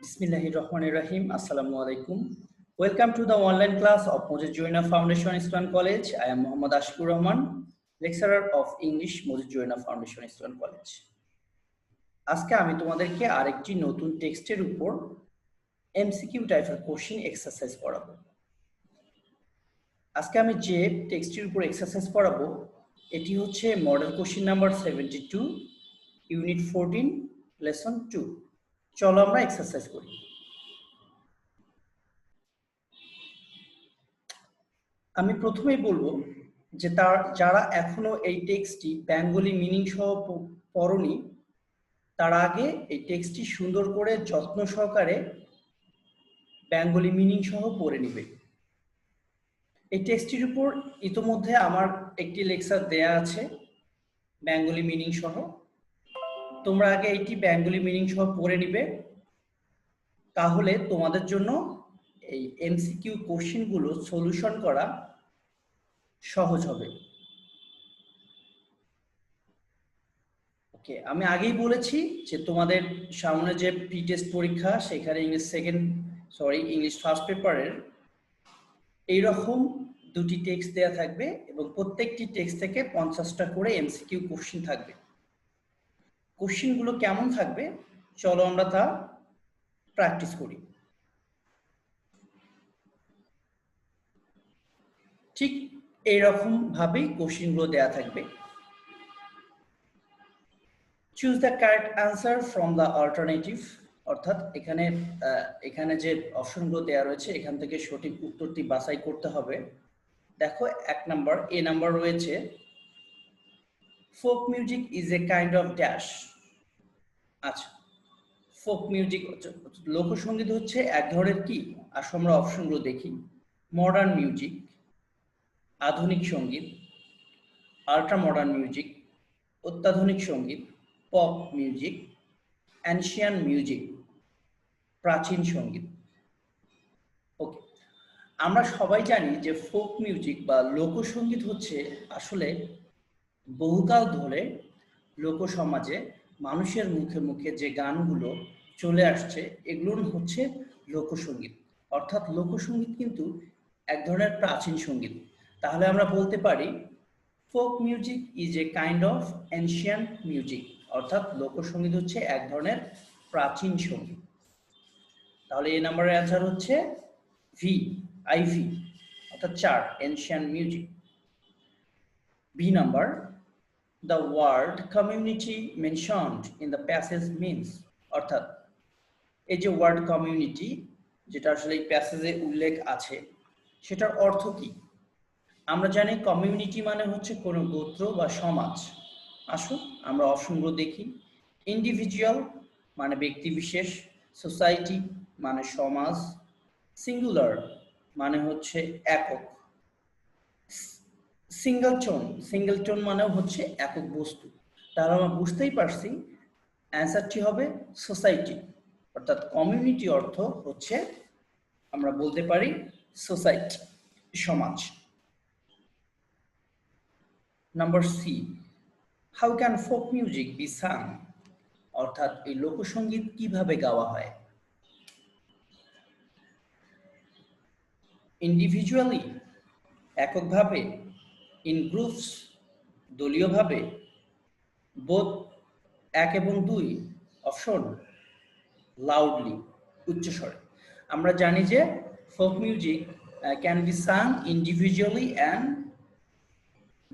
Rahim. Assalamu alaikum. Welcome to the online class of Moses Joina Foundation Islam College. I am Muhammad Ashkur Rahman, lecturer of English Moses Joina Foundation Islam College. আজকে আমি তোমাদেরকে আরেকটি নতুন টেক্সটের উপর MCQ টাইপের question exercise পড়াবো আজকে আমি যে টেক্সটের উপর এক্সারসাইজ পড়াবো এটি হচ্ছে model question number seventy two unit fourteen lesson two চলো আমরা এক্সারসাইজ করি। আমি প্রথমেই বলব যে তার, যারা এখনও এই টেক্সটটি বেঙ্গলি মিনিং সহ পড়নি, তার আগে এই টেক্সটটি সুন্দর করে যত্ন সহকারে বেঙ্গলি মিনিং সহ পড়ে নিবে। এই টেক্সটির উপর ইতোমধ্যে আমার একটি লেকচার দেয়া আছে বেঙ্গলি মিনিং সহ। তোমরা আগে এইটি বেঙ্গলি মিনিং সহ পড়ে নিবে। তাহলে তোমাদের জন্য এই এমসিকিউ কোশ্চেনগুলো সলিউশন করা সহজ হবে। ওকে আমি আগেই বলেছি যে তোমাদের সামনে যে প্রি টেস্ট পরীক্ষা, সেখানে English second sorry English first পেপারের এইরকম দুটি টেক্সট দেয়া থাকবে এবং প্রত্যেকটি টেক্সট থেকে পঞ্চাশটা করে এমসিকিউ কোশ্চেন থাকবে। কোশ্চেনগুলো কেমন থাকবে, চলো আমরা তা প্র্যাকটিস করি। ঠিক এইরকম ভাবেই কোশ্চেনগুলো দেয়া থাকবে। Choose the correct answer from the alternative অর্থাৎ এখানে এখানে যে অপশনগুলো দেওয়া রয়েছে, এখান থেকে সঠিক উত্তরটি বাছাই করতে হবে। দেখো, এক নাম্বার এ নাম্বার রয়েছে folk music is a kind of dash আচ্ছা। ফোক মিউজিক লোকসঙ্গীত হচ্ছে এক ধরনের কি? আসো আমরা অপশনগুলো দেখি। মডার্ন মিউজিক আধুনিক সংগীত আল্ট্রা মডার্ন মিউজিক অত্যাধুনিক সংগীত পপ মিউজিক অ্যানশিয়ান মিউজিক প্রাচীন সংগীত। ওকে আমরা সবাই জানি যে ফোক মিউজিক বা লোকসঙ্গীত হচ্ছে আসলে বহুকাল ধরে লোকসমাজে মানুষের মুখে মুখে যে গানগুলো চলে আসছে এগুলো হচ্ছে লোকসঙ্গীত। অর্থাৎ লোকসঙ্গীত কিন্তু এক ধরনের প্রাচীন সংগীত। তাহলে আমরা বলতে পারি folk music is a kind of ancient music অর্থাৎ লোকসঙ্গীত হচ্ছে এক ধরনের প্রাচীন সংগীত। তাহলে এই নাম্বারের অ্যান্সার হচ্ছে ভি আইভি অর্থাৎ চার ancient music B number the word community mentioned in the passage means অর্থাৎ এই যে ওয়ার্ড কমিউনিটি যেটা আসলে এই প্যাসেজে উল্লেখ আছে, সেটার অর্থ কি? আমরা জানি কমিউনিটি মানে হচ্ছে কোনো গোত্র বা সমাজ। আসুন আমরা অপশনগুলো দেখি। ইন্ডিভিজুয়াল মানে ব্যক্তি বিশেষ সোসাইটি মানে সমাজ। সিঙ্গুলার মানে হচ্ছে একক। সিঙ্গেলটন সিঙ্গেলটন মানেও হচ্ছে একক বস্তু। তাহলে আমরা বুঝতেই পারছি অ্যান্সারটি হবে সোসাইটি অর্থাৎ কমিউনিটি অর্থ হচ্ছে আমরা বলতে পারি সোসাইটি সমাজ। Number C how can folk music be sung অর্থাৎ এই লোকসঙ্গীত কীভাবে গাওয়া হয়? ইন্ডিভিজুয়ালি এককভাবে ইন গ্রুপস দলীয়ভাবে বোধ এক এবং দুই অপশন লাউডলি উচ্চস্বরে আমরা জানি যে folk music can be sung individually and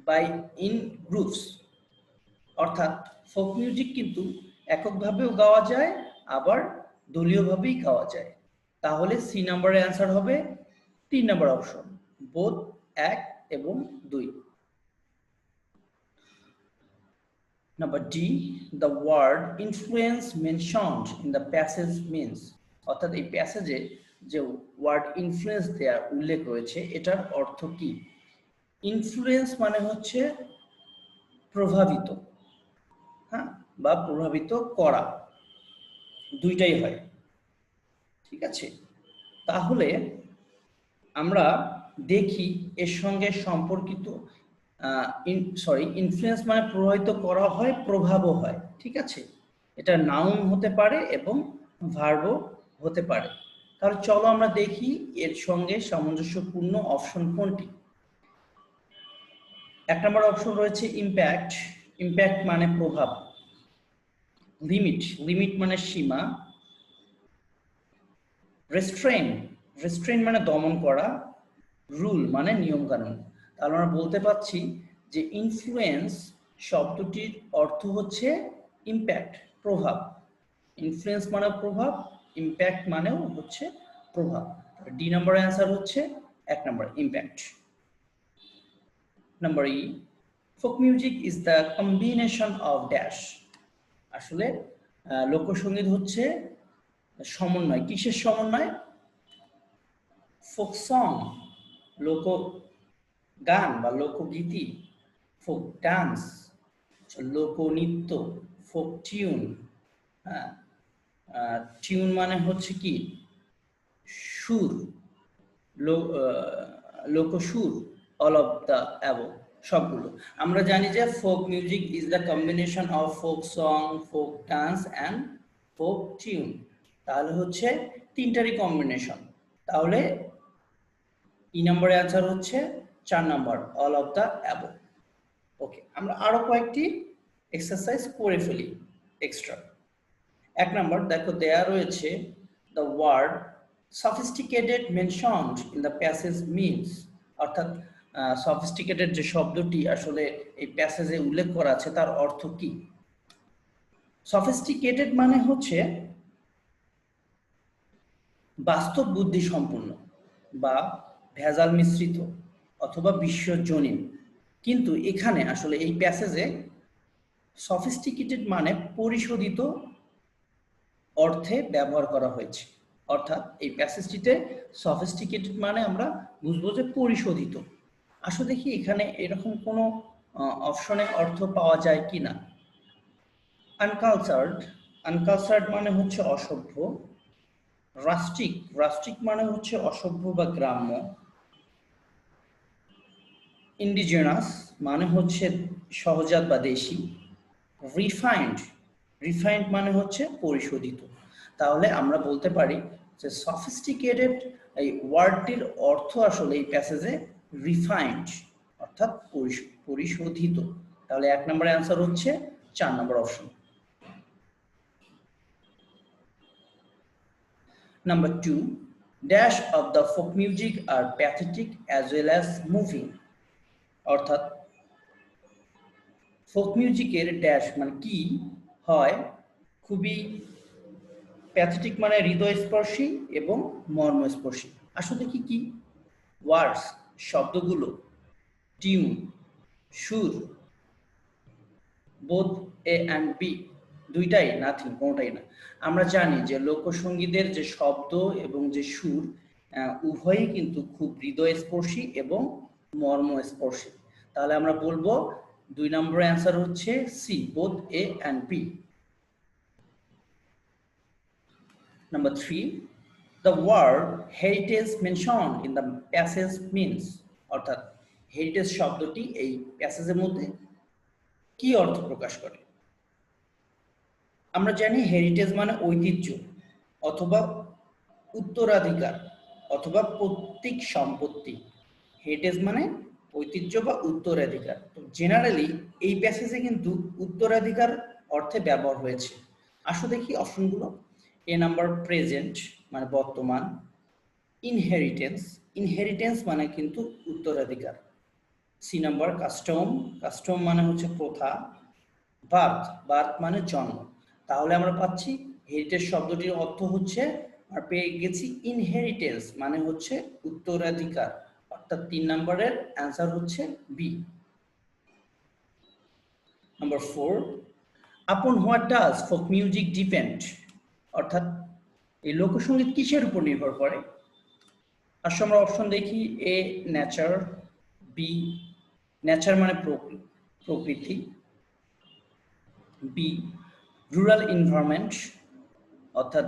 by in groups অর্থাৎ ফোক মিউজিক কিন্তু এককভাবেও গাওয়া যায়, আবার দলীয়ভাবেই গাওয়া যায়। তাহলে সি নাম্বারের অ্যান্সার হবে তিন নাম্বার অপশন বোধ এক এবং দুই। Number D the word influence mentioned in the passage means অর্থাৎ এই প্যাসেজে যে ওয়ার্ড ইনফ্লুয়েন্স দেওয়ার উল্লেখ রয়েছে, এটার অর্থ কি? ইনফ্লুয়েন্স মানে হচ্ছে প্রভাবিত হ্যাঁ? বা প্রভাবিত করা। দুইটাই হয়। ঠিক আছে? তাহলে আমরা দেখি এর সঙ্গে সম্পর্কিত সরি ইনফ্লুয়েন্স মানে প্রভাবিত করা হয়, প্রভাবও হয়, ঠিক আছে? এটা নাউন হতে পারে এবং ভার্বও হতে পারে। তাহলে চলো আমরা দেখি এর সঙ্গে সামঞ্জস্যপূর্ণ অপশন কোনটি? এক নম্বর অপশন রয়েছে ইম্প্যাক্ট ইম্প্যাক্ট মানে প্রভাব। লিমিট লিমিট মানে সীমা। রেস্ট্রেন রেস্ট্রেন মানে দমন করা। রুল মানে নিয়ম কানুন তাহলে আমরা বলতে পারছি যে ইনফ্লুয়েন্স শব্দটির অর্থ হচ্ছে ইম্প্যাক্ট প্রভাব। ইনফ্লুয়েন্স মানে প্রভাব ইম্প্যাক্ট মানেও হচ্ছে প্রভাব। ডি নাম্বার অ্যান্সার হচ্ছে এক নম্বর impact number E folk music is the combination of dash আসলে লোকসঙ্গীত হচ্ছে সমন্বয়। কিসের সমন্বয়? ফোক সং লোক গান বা লোকগীতি ফোক ডান্স লোকনৃত্য ফোক টিউন হ্যাঁ? টিউন মানে হচ্ছে কি? সুর লোকসুর অল অফ দ্য অ্যাবো সবগুলো। আমরা জানি যে folk music is the combination of folk song folk dance and folk tune তাহলে হচ্ছে তিনটারই কম্বিনেশন তাহলে ই নম্বরে অ্যান্সার হচ্ছে চার নম্বর all of the above okay আমরা আরও কয়েকটি এক্সারসাইজ করে ফেলি এক্সট্রা এক নম্বর, দেখো দেয়া রয়েছে the word sophisticated mentioned in the passage means অর্থাৎ সফিস্টিকেটেড যে শব্দটি আসলে এই প্যাসেজে উল্লেখ করা আছে, তার অর্থ কি? সফিস্টিকেটেড মানে হচ্ছে বাস্তব বুদ্ধি সম্পূর্ণ বা ভেজাল মিশ্রিত। অথবা বিশ্বজনীন। কিন্তু এখানে আসলে এই প্যাসেজে সফিস্টিকেটেড মানে পরিশোধিত অর্থে ব্যবহার করা হয়েছে। অর্থাৎ এই প্যাসেজটিতে সফিস্টিকেটেড মানে আমরা বুঝব যে পরিশোধিত। আসলে দেখি এখানে এরকম কোনো অপশনে অর্থ পাওয়া যায় কি না। আনকালচার্ড আনকালচার্ড মানে হচ্ছে অসভ্য। রাষ্ট্রিক রাষ্ট্রিক মানে হচ্ছে অসভ্য বা গ্রাম্য। ইন্ডিজেনাস মানে হচ্ছে সহজাত বা দেশি রিফাইন্ড রিফাইন্ড মানে হচ্ছে পরিশোধিত। তাহলে আমরা বলতে পারি যে সফিস্টিকেটেড এই ওয়ার্ডটির অর্থ আসলে এই প্যাসেজে রিফাইন্ড অর্থাৎ পরিশোধিত। তাহলে এক নম্বর অ্যান্সার হচ্ছে চার নম্বর option number two dash of the folk music are pathetic as well as moving অর্থাৎ ফোক মিউজিকের ড্যাশ মানে কি হয় খুবই প্যাথেটিক মানে হৃদয়স্পর্শী এবং মর্মস্পর্শী। আসলে কি কি? ওয়ার্ডস শব্দগুলো টিউন সুর বোধ এ অ্যান্ড বি দুইটাই নাথিং কোনোটাই না। আমরা জানি যে লোকসঙ্গীতের যে শব্দ এবং যে সুর উভয়ই কিন্তু খুব হৃদয়স্পর্শী এবং মর্মস্পর্শী। তাহলে আমরা বলব দুই নম্বর অ্যান্সার হচ্ছে C both A and B Number three, the word heritage mentioned in the passage means অর্থাৎ হেরিটেজ শব্দটি এই প্যাসেজের মধ্যে কি অর্থ প্রকাশ করে? আমরা জানি হেরিটেজ মানে ঐতিহ্য অথবা উত্তরাধিকার অথবা প্রত্যেক সম্পত্তি। হেরিটেজ মানে ঐতিহ্য বা উত্তরাধিকার। তো জেনারেলি এই প্যাসেজে কিন্তু উত্তরাধিকার অর্থে ব্যবহার হয়েছে। আসো দেখি অপশনগুলো। এ নাম্বার প্রেজেন্ট মানে বর্তমান। ইনহেরিটেন্স ইনহেরিটেন্স মানে কিন্তু উত্তরাধিকার। সি নাম্বার কাস্টম কাস্টম মানে হচ্ছে প্রথা। বার্থ বার্থ মানে জন্ম। তাহলে আমরা পাচ্ছি হেরিটেজ শব্দটির অর্থ হচ্ছে আর পেয়ে গেছি ইনহেরিটেন্স মানে হচ্ছে উত্তরাধিকার। অর্থাৎ তিন নম্বরের অ্যান্সার হচ্ছে B number four upon what does folk music depend? অর্থাৎ এই লোকসঙ্গীত কিসের উপর নির্ভর করে? আসলে আমরা অপশন দেখি এ নেচার বি নেচার মানে প্রকৃতি বি রুরাল এনভায়রনমেন্ট অর্থাৎ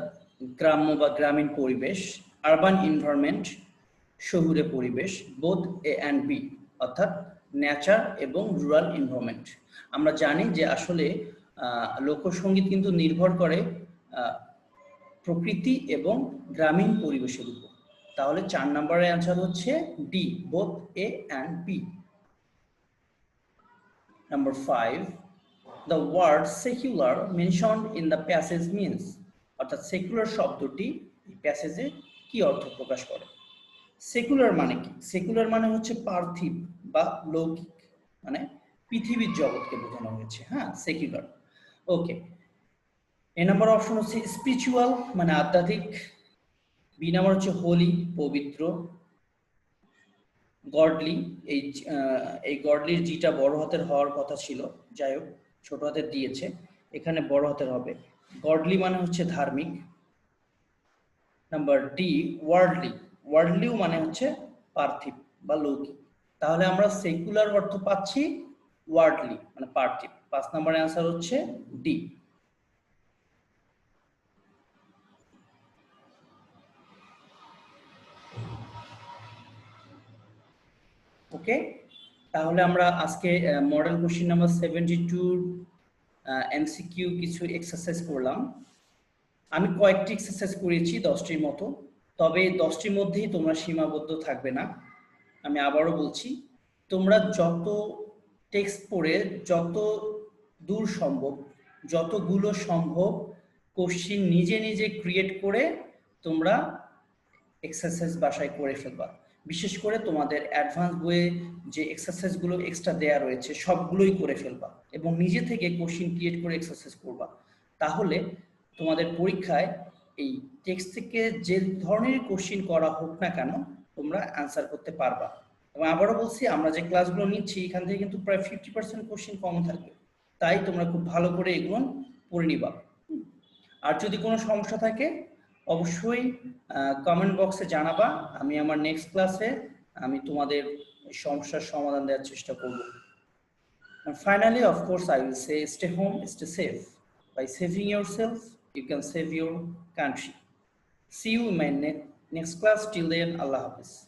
গ্রাম্য বা গ্রামীণ পরিবেশ আরবান এনভায়রনমেন্ট শহুরে পরিবেশ বোধ এ অ্যান্ড বি অর্থাৎ ন্যাচার এবং রুরাল এনভায়রনমেন্ট আমরা জানি যে আসলে লোকসঙ্গীত কিন্তু নির্ভর করে প্রকৃতি এবং গ্রামীণ পরিবেশের উপর। তাহলে চার নম্বরের অ্যান্সার হচ্ছে D both A and B number five the word secular mentioned in the passage means অর্থাৎ সেকুলার শব্দটি প্যাসেজে কি অর্থ প্রকাশ করে? সেকুলার মানে কি? সেকুলার মানে হচ্ছে পার্থিব বা লৌকিক মানে পৃথিবীর জগৎকে বোঝানো হয়েছে হ্যাঁ? Secular okay A number option হচ্ছে স্পিরিচুয়াল মানে আধ্যাত্মিক। বি নাম্বার হচ্ছে হোলি পবিত্র। গডলি এই এই গডলির জিটা বড় হাতের হওয়ার কথা ছিল, যাই হোক, ছোট হাতের দিয়েছে, এখানে বড় হাতের হবে। গডলি মানে হচ্ছে ধার্মিক। নাম্বার ডি ওয়ার্ল্ডলি ওয়ার্ল্ডলিও মানে হচ্ছে পার্থিব বা লৌকিক। তাহলে আমরা সেকুলার অর্থ পাচ্ছি ওয়ার্ডলি মানে পার্থিব। পাঁচ নাম্বার অ্যান্সার হচ্ছে ডি ওকে তাহলে আমরা আজকে model question number seventy two MCQ কিছু এক্সারসাইজ করলাম। আমি কয়েকটি এক্সারসাইজ করেছি দশটির মতো। তবে দশটির মধ্যেই তোমরা সীমাবদ্ধ থাকবে না। আমি আবারও বলছি, তোমরা যত টেক্সট পড়ে যত দূর সম্ভব, যতগুলো সম্ভব কোশ্চিন নিজে নিজে ক্রিয়েট করে তোমরা এক্সারসাইজ বাসায় করে ফেলবা। বিশেষ করে তোমাদের অ্যাডভান্স বইয়ে যে এক্সারসাইজগুলো এক্সট্রা দেয়া রয়েছে, সবগুলোই করে ফেলবা এবং নিজে থেকে কোশ্চিন ক্রিয়েট করে এক্সারসাইজ করবা। তাহলে তোমাদের পরীক্ষায় এই টেক্সট থেকে যে ধরনের কোশ্চিন করা হোক না কেন তোমরা অ্যান্সার করতে পারবা এবং আবারও বলছি আমরা যে ক্লাসগুলো নিচ্ছি এখান থেকে কিন্তু প্রায় ফিফটি পার্সেন্ট কোশ্চিন কম থাকবে তাই তোমরা খুব ভালো করে এগুলো পড়ে নিবা হুম। আর যদি কোনো সমস্যা থাকে অবশ্যই কমেন্ট বক্সে জানাবা আমি আমার নেক্সট ক্লাসে আমি তোমাদের সমস্যার সমাধান দেওয়ার চেষ্টা করব finally, of course, I will say stay home, stay safe. By saving yourself, you can save your country. See you in my ne- next class. Till then, Allah Hafiz.